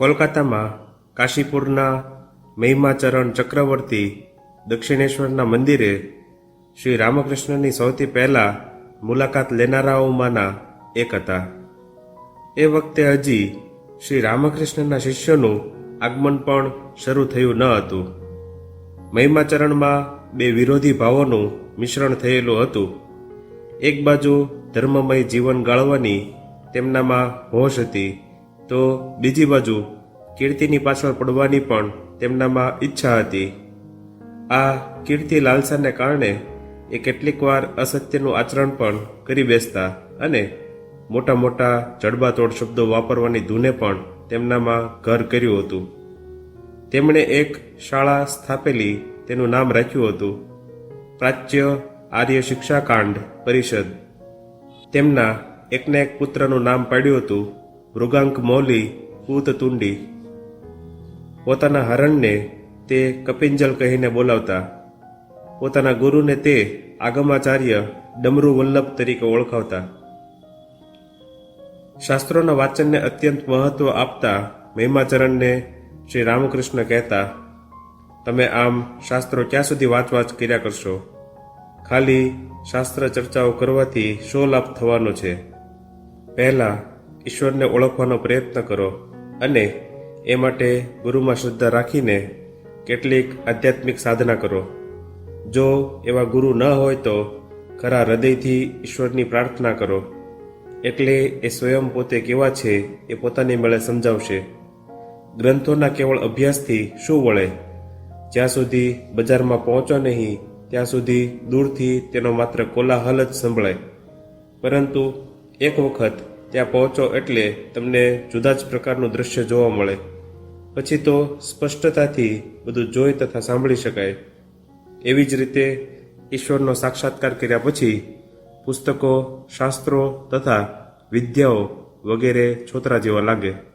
કોલકાતામાં કાશીપુરના મહિમાચરણ ચક્રવર્તી દક્ષિણેશ્વરના મંદિરે શ્રી રામકૃષ્ણની સૌથી પહેલા મુલાકાત લેનારાઓમાંના એક હતા. એ વખતે હજી શ્રી રામકૃષ્ણના શિષ્યોનું આગમન પણ શરૂ થયું ન હતું. મહિમાચરણમાં બે વિરોધી ભાવોનું મિશ્રણ થયેલું હતું. એક બાજુ ધર્મમય જીવન ગાળવાની તેમનામાં હોશ હતી. તો બીજી બાજુ કીર્તિની પાછળ પડવાની પણ તેમનામાં ઈચ્છા હતી. આ કીર્તિ લાલસાને કારણે એ કેટલીક વાર અસત્યનું આચરણ પણ કરી બેસતા અને મોટા મોટા જડબાતોડ શબ્દો વાપરવાની ધૂને પણ તેમનામાં ઘર કર્યું હતું. તેમણે એક શાળા સ્થાપેલી તેનું નામ રાખ્યું હતું. પ્રાચ્ય આર્ય શિક્ષાકાંડ પરિષદ. તેમના એકને એક પુત્રનું નામ પાડ્યું હતું. મૃગાંક મૌલી પૂતતુંડી પોતાના હરણને તે કપિંજલ કહીને બોલાવતા પોતાના ગુરુને તે આગમાચાર્ય ડમરુ વલ્લભ તરીકે ઓળખાવતા શાસ્ત્રોના વાંચનને અત્યંત મહત્વ આપતા મહિમાચરણને શ્રી રામકૃષ્ણ કહેતા તમે આમ શાસ્ત્રો ક્યાં સુધી વાંચ વાંચ કર્યા કરશો ખાલી શાસ્ત્ર ચર્ચાઓ કરવાથી શો લાભ થવાનો છે પહેલા ઈશ્વરને ઓળખવાનો પ્રયત્ન કરો અને એ માટે ગુરુમાં શ્રદ્ધા રાખીને કેટલીક આધ્યાત્મિક સાધના કરો. જો એવા ગુરુ ન હોય તો ખરા હૃદયથી ઈશ્વરની પ્રાર્થના કરો. એટલે એ સ્વયં પોતે કેવા છે એ પોતાની મેળે સમજાવશે. ગ્રંથોના કેવળ અભ્યાસથી શું વળે? જ્યાં સુધી બજારમાં પહોંચો નહીં, ત્યાં સુધી દૂરથી તેનો માત્ર કોલાહલ જ સંભળાય. પરંતુ એક વખત ત્યાં પહોંચો એટલે તમને જુદા જ પ્રકારનું દ્રશ્ય જોવા મળે. પછી તો સ્પષ્ટતાથી બધું જોઈ તથા સાંભળી શકાય. એવી જ રીતે ઈશ્વરનો સાક્ષાત્કાર કર્યા પછી પુસ્તકો, શાસ્ત્રો તથા વિદ્યાઓ વગેરે છોતરા જેવા લાગે.